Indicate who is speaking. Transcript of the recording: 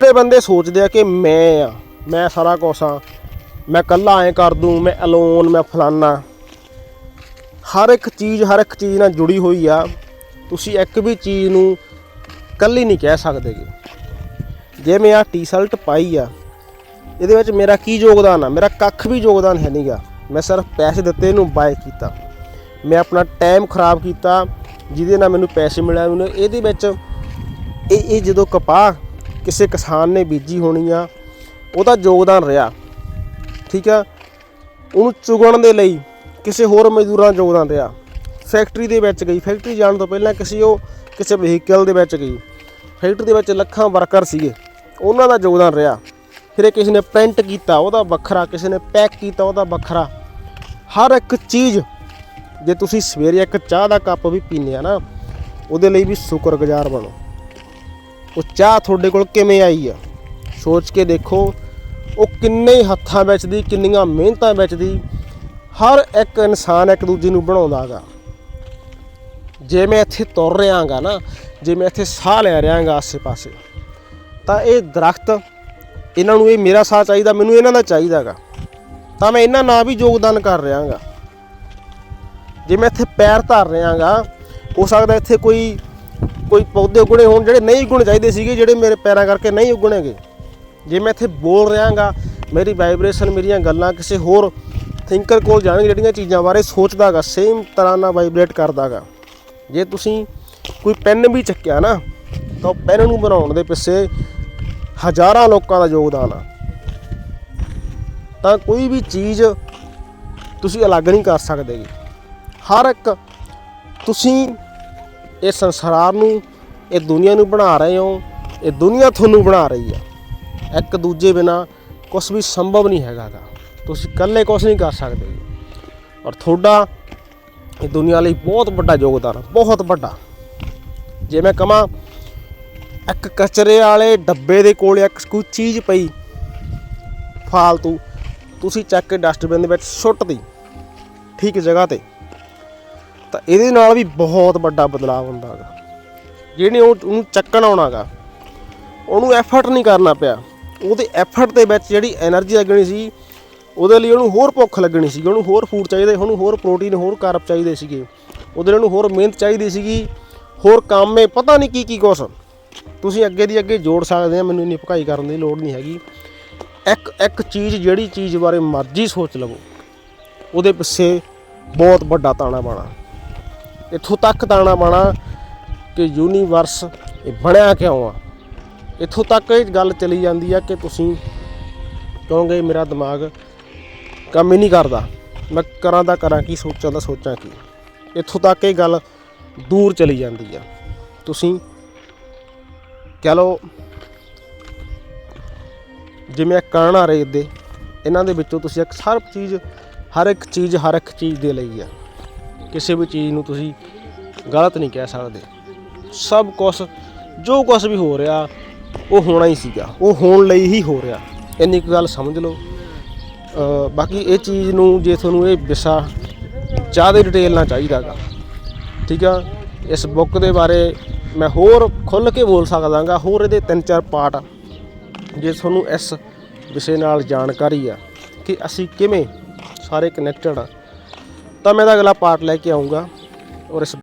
Speaker 1: ਬਹੁਤੇ ਬੰਦੇ ਸੋਚਦੇ ਆ ਕਿ ਮੈਂ ਆ, ਮੈਂ ਸਾਰਾ ਕੁਛ ਆ। ਮੈਂ ਇਕੱਲਾ ਐ ਕਰ ਦੂੰ, ਮੈਂ ਅਲੋਨ ਮੈਂ ਫਲਾਨਾ। ਹਰ ਇੱਕ ਚੀਜ਼, ਹਰ ਇੱਕ ਚੀਜ਼ ਨਾਲ ਜੁੜੀ ਹੋਈ ਆ। ਤੁਸੀਂ ਇੱਕ ਵੀ ਚੀਜ਼ ਨੂੰ ਇਕੱਲੀ ਨਹੀਂ ਕਹਿ ਸਕਦੇਗੇ ਜੇ। ਮੈਂ ਆ ਟੀ-ਸ਼ਰਟ ਪਾਈ ਆ, ਇਹਦੇ ਵਿੱਚ ਮੇਰਾ ਕੀ ਯੋਗਦਾਨ ਆ? ਮੇਰਾ ਕੱਖ ਵੀ ਯੋਗਦਾਨ ਹੈ ਨਹੀਂਗਾ ਮੈਂ ਸਿਰਫ ਪੈਸੇ ਦਿੱਤੇ, ਇਹਨੂੰ ਬਾਏ ਕੀਤਾ। ਮੈਂ ਆਪਣਾ ਟਾਈਮ ਖਰਾਬ ਕੀਤਾ, ਜਿਹਦੇ ਨਾਲ ਮੈਨੂੰ ਪੈਸੇ ਮਿਲਿਆ, ਮੈਨੂੰ ਇਹਦੇ ਵਿੱਚ ਇਹ ਇਹ ਜਦੋਂ ਕਪਾਹ ਕਿਸੇ ਕਿਸਾਨ ਨੇ ਬੀਜੀ ਹੋਣੀ ਆ, ਉਹਦਾ ਯੋਗਦਾਨ ਰਿਹਾ। ਠੀਕ ਆ? ਉਹਨੂੰ ਚੁਗਣ ਦੇ ਲਈ ਕਿਸੇ ਹੋਰ ਮਜ਼ਦੂਰਾਂ ਦਾ ਯੋਗਦਾਨ ਰਿਹਾ। ਫੈਕਟਰੀ ਦੇ ਵਿੱਚ ਗਈ। ਫੈਕਟਰੀ ਜਾਣ ਤੋਂ ਪਹਿਲਾਂ ਕਿਸੇ ਉਹ ਕਿਸੇ ਵਹੀਕਲ ਦੇ ਵਿੱਚ ਗਈ। ਫੈਕਟਰੀ ਦੇ ਵਿੱਚ ਲੱਖਾਂ ਵਰਕਰ ਸੀਗੇ। ਉਹਨਾਂ ਦਾ ਯੋਗਦਾਨ ਰਿਹਾ। ਫਿਰ ਕਿਸੇ ਨੇ ਪ੍ਰਿੰਟ ਕੀਤਾ, ਉਹਦਾ ਵੱਖਰਾ। ਕਿਸੇ ਨੇ ਪੈਕ ਕੀਤਾ, ਉਹਦਾ ਵੱਖਰਾ। ਹਰ ਇੱਕ ਚੀਜ਼, ਜੇ ਤੁਸੀਂ ਸਵੇਰੇ ਇੱਕ ਚਾਹ ਦਾ ਕੱਪ ਵੀ ਪੀਂਦੇ ਆ ਨਾ, ਉਹਦੇ ਲਈ ਵੀ ਸ਼ੁਕਰਗੁਜ਼ਾਰ ਬਣੋ। ਉਹ ਚਾਹ ਤੁਹਾਡੇ ਕੋਲ ਕਿਵੇਂ ਆਈ ਆ? ਸੋਚ ਕੇ ਦੇਖੋ, ਉਹ ਕਿੰਨੇ ਹੱਥਾਂ ਵਿੱਚ ਦੀ, ਕਿੰਨੀਆਂ ਮਿਹਨਤਾਂ ਵਿੱਚ ਦੀ, ਹਰ ਇੱਕ ਇਨਸਾਨ ਇੱਕ ਦੂਜੇ ਨੂੰ ਬਣਾਉਂਦਾਗਾ। ਜੇ ਮੈਂ ਇੱਥੇ ਤੁਰ ਰਿਹਾਗਾ ਨਾ, ਜੇ ਮੈਂ ਇੱਥੇ ਸਾਹ ਲੈ ਰਿਹਾਗਾ ਆਸੇ-ਪਾਸੇ, ਤਾਂ ਇਹ ਦਰਖਤ, ਇਹਨਾਂ ਨੂੰ ਇਹ ਮੇਰਾ ਸਾਹ ਚਾਹੀਦਾ, ਮੈਨੂੰ ਇਹਨਾਂ ਦਾ ਚਾਹੀਦਾਗਾ। ਤਾਂ ਮੈਂ ਇਹਨਾਂ ਨਾਲ ਵੀ ਯੋਗਦਾਨ ਕਰ ਰਿਹਾਗਾ। ਜੇ ਮੈਂ ਇੱਥੇ ਪੈਰ ਧਰ ਰਿਹਾਗਾ, ਹੋ ਸਕਦਾ ਇੱਥੇ ਕੋਈ ਕੋਈ ਪੌਦੇ ਉਗਣੇ ਹੋਣ ਜਿਹੜੇ ਨਹੀਂ ਉਗਣੇ ਚਾਹੀਦੇ ਸੀਗੇ, ਜਿਹੜੇ ਮੇਰੇ ਪੈਰਾਂ ਕਰਕੇ ਨਹੀਂ ਉਗਣੇਗੇ। ਜੇ ਮੈਂ ਇੱਥੇ ਬੋਲ ਰਿਹਾਗਾ, ਮੇਰੀ ਵਾਈਬ੍ਰੇਸ਼ਨ ਮੇਰੀਆਂ ਗੱਲਾਂ ਕਿਸੇ ਹੋਰ ਥਿੰਕਰ ਕੋਲ ਜਾਣਗੇ ਜਿਹੜੀਆਂ ਚੀਜ਼ਾਂ ਬਾਰੇ ਸੋਚਦਾਗਾ ਸੇਮ ਤਰ੍ਹਾਂ ਨਾਲ ਵਾਈਬ੍ਰੇਟ ਕਰਦਾਗਾ। ਜੇ ਤੁਸੀਂ ਕੋਈ ਪੈਨ ਵੀ ਚੱਕਿਆ ਨਾ, ਤਾਂ ਉਹ ਪੈਨ ਨੂੰ ਬਣਾਉਣ ਦੇ ਪਿੱਛੇ ਹਜ਼ਾਰਾਂ ਲੋਕਾਂ ਦਾ ਯੋਗਦਾਨ ਆ। ਤਾਂ ਕੋਈ ਵੀ ਚੀਜ਼ ਤੁਸੀਂ ਅਲੱਗ ਨਹੀਂ ਕਰ ਸਕਦੇਗੇ। ਹਰ ਇੱਕ ਤੁਸੀਂ ਇਹ ਸੰਸਾਰ ਨੂੰ, ਇਹ ਦੁਨੀਆ ਨੂੰ ਬਣਾ ਰਹੇ ਹੋ, ਇਹ ਦੁਨੀਆ ਤੁਹਾਨੂੰ ਬਣਾ ਰਹੀ ਆ। ਇੱਕ ਦੂਜੇ ਬਿਨਾ ਕੁਝ ਵੀ ਸੰਭਵ ਨਹੀਂ ਹੈਗਾ ਤੁਸੀਂ ਇਕੱਲੇ ਕੁਝ ਨਹੀਂ ਕਰ ਸਕਦੇ। ਔਰ ਤੁਹਾਡਾ ਇਹ ਦੁਨੀਆ ਲਈ ਬਹੁਤ ਵੱਡਾ ਯੋਗਦਾਨ ਬਹੁਤ ਵੱਡਾ। ਜੇ ਮੈਂ ਕਹਾਂ, ਇੱਕ ਕਚਰੇ ਵਾਲੇ ਡੱਬੇ ਦੇ ਕੋਲ ਇੱਕ ਕੋਈ ਚੀਜ਼ ਪਈ, ਫਾਲਤੂ, ਤੁਸੀਂ ਚੱਕ ਕੇ ਡਸਟਬਿਨ ਦੇ ਵਿੱਚ ਸੁੱਟ ਦੀ ਠੀਕ ਜਗ੍ਹਾ ਤੇ। ਤਾਂ ਇਹਦੇ ਨਾਲ ਵੀ ਬਹੁਤ ਵੱਡਾ ਬਦਲਾਅ ਹੁੰਦਾ ਹੈਗਾ। ਜਿਹਨੇ ਉਹ ਉਹਨੂੰ ਚੱਕਣ ਆਉਣਾ ਆਉਣਾਗਾ ਉਹਨੂੰ ਐਫਰਟ ਨਹੀਂ ਕਰਨਾ ਪਿਆ। ਉਹਦੇ ਐਫਰਟ ਦੇ ਵਿੱਚ ਜਿਹੜੀ એનર્ਜੀ ਲੱਗਣੀ ਸੀ, ਉਹਦੇ ਲਈ ਉਹਨੂੰ ਹੋਰ ਭੁੱਖ ਲੱਗਣੀ ਸੀ। ਉਹਨੂੰ ਹੋਰ ਫੂਡ ਚਾਹੀਦੇ, ਉਹਨੂੰ ਹੋਰ ਪ੍ਰੋਟੀਨ ਹੋਰ ਕਾਰਬ ਚਾਹੀਦੇ ਸੀਗੇ। ਉਹਦੇ ਲਈ ਉਹਨੂੰ ਹੋਰ ਮਿਹਨਤ ਚਾਹੀਦੀ ਸੀਗੀ। ਹੋਰ ਕੰਮੇ, ਪਤਾ ਨਹੀਂ ਕੀ ਕੀ ਕੁਛ। ਤੁਸੀਂ ਅੱਗੇ ਦੀ ਅੱਗੇ ਜੋੜ ਸਕਦੇ ਆ, ਮੈਨੂੰ ਇੰਨੀ ਭਕਾਈ ਕਰਨ ਦੀ ਲੋੜ ਨਹੀਂ ਹੈਗੀ। ਇੱਕ ਇੱਕ ਚੀਜ਼ ਜਿਹੜੀ ਚੀਜ਼ ਬਾਰੇ ਮਰਜ਼ੀ ਸੋਚ ਲਵੋ, ਉਹਦੇ ਪਿੱਛੇ ਬਹੁਤ ਵੱਡਾ ਤਾਣਾ ਬਾਣਾ ਇੱਥੋਂ ਤੱਕ ਤਾਣਾ ਬਾਣਾ ਕਿ ਯੂਨੀਵਰਸ ਇਹ ਬਣਿਆ ਕਿਉਂ ਆ? ਇੱਥੋਂ ਤੱਕ ਇਹ ਗੱਲ ਚਲੀ ਜਾਂਦੀ ਆ ਕਿ ਤੁਸੀਂ ਕਹੋਗੇ ਮੇਰਾ ਦਿਮਾਗ ਕੰਮ ਹੀ ਨਹੀਂ ਕਰਦਾ। ਮੈਂ ਕਰਾਂ ਦਾ ਕਰਾਂ ਕੀ, ਸੋਚਾਂ ਦਾ ਸੋਚਾਂ ਕੀ? ਇੱਥੋਂ ਤੱਕ ਇਹ ਗੱਲ ਦੂਰ ਚਲੀ ਜਾਂਦੀ ਆ। ਤੁਸੀਂ ਕਹ ਲਓ ਜਿਵੇਂ ਕਣ ਆ ਰਹੇ ਦੇ, ਇਹਨਾਂ ਦੇ ਵਿੱਚੋਂ ਤੁਸੀਂ ਇੱਕ ਹਰ ਚੀਜ਼, ਹਰ ਇੱਕ ਚੀਜ਼, ਹਰ ਇੱਕ ਚੀਜ਼ ਦੇ ਲਈ ਆ। ਕਿਸੇ ਵੀ ਚੀਜ਼ ਨੂੰ ਤੁਸੀਂ ਗਲਤ ਨਹੀਂ ਕਹਿ ਸਕਦੇ। ਸਭ ਕੁਝ ਜੋ ਕੁਝ ਵੀ ਹੋ ਰਿਹਾ, ਉਹ ਹੋਣਾ ਹੀ ਸੀਗਾ। ਉਹ ਹੋਣ ਲਈ ਹੀ ਹੋ ਰਿਹਾ। ਇੰਨੀ ਕੁ ਗੱਲ ਸਮਝ ਲਓ। ਬਾਕੀ ਇਹ ਚੀਜ਼ ਨੂੰ ਜੇ ਤੁਹਾਨੂੰ ਇਹ ਵਿਸ਼ਾ ਜ਼ਿਆਦਾ ਡਿਟੇਲ ਨਾਲ ਚਾਹੀਦਾਗਾ ਠੀਕ ਆ? ਇਸ ਬੁੱਕ ਦੇ ਬਾਰੇ ਮੈਂ ਹੋਰ ਖੁੱਲ ਕੇ ਬੋਲ ਸਕਦਾਗਾ, ਹੋਰ ਇਹਦੇ ਤਿੰਨ ਚਾਰ ਪਾਰਟ। ਜੇ ਤੁਹਾਨੂੰ ਇਸ ਵਿਸ਼ੇ ਨਾਲ ਜਾਣਕਾਰੀ ਆ ਕਿ ਅਸੀਂ ਕਿਵੇਂ ਸਾਰੇ ਕਨੈਕਟਡ ਆ ਤਾਂ ਮੈਂ ਇਹਦਾ ਅਗਲਾ ਪਾਰਟ ਲੈ ਕੇ ਆਉਂਗਾ ਔਰ ਇਸ